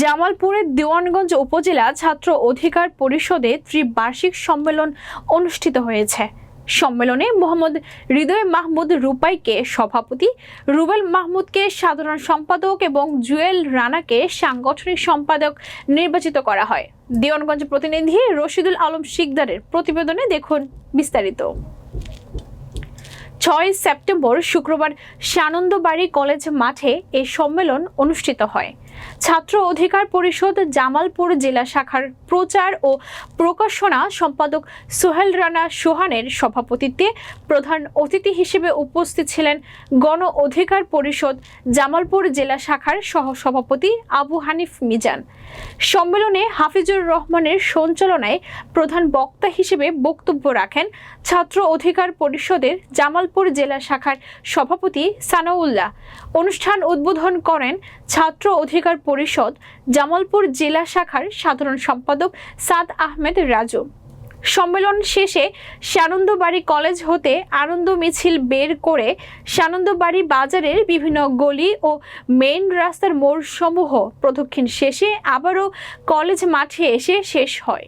জামালপুরের দেওয়ানগঞ্জ উপজেলা ছাত্র অধিকার পরিষদে ত্রিবার্ষিক সম্মেলন অনুষ্ঠিত হয়েছে। সম্মেলনে মোহাম্মদ হৃদয় মাহমুদ রূপাইকে সভাপতি, রুবেল মাহমুদকে সাধারণ সম্পাদক এবং জুয়েল রানাকে সাংগঠনিক সম্পাদক নির্বাচিত করা হয়। দেওয়ানগঞ্জ প্রতিনিধি রশিদুল আলম শিকদারের প্রতিবেদনে দেখুন বিস্তারিত। ছয় সেপ্টেম্বর শুক্রবার সানন্দবাড়ি কলেজ মাঠে এই সম্মেলন অনুষ্ঠিত হয়। ছাত্র অধিকার পরিষদ জামালপুর জেলা শাখার প্রচার ও প্রকাশনা সম্পাদক সোহেল রানা সোহানের সভাপতিত্বে প্রধান অতিথি হিসেবে উপস্থিত ছিলেন গণ অধিকার পরিষদ জামালপুর জেলা শাখার সহসভাপতি আবু হানিফ মিজান। সম্মেলনে হাফিজুর রহমানের সঞ্চালনায় প্রধান বক্তা হিসেবে বক্তব্য রাখেন ছাত্র অধিকার পরিষদের জামালপুর জেলা শাখার সভাপতি সানাউল্লাহ। অনুষ্ঠান উদ্বোধন করেন ছাত্র অধিকার পরিষদ জামালপুর জেলা শাখার সাধারণ সম্পাদক সাদ আহমেদ রাজু। সম্মেলন শেষে সানন্দবাড়ি কলেজ হতে আনন্দ মিছিল বের করে সানন্দবাড়ি বাজারের বিভিন্ন গলি ও মেইন রাস্তার মোড় সমূহ প্রদক্ষিণ শেষে আবারও কলেজ মাঠে এসে শেষ হয়।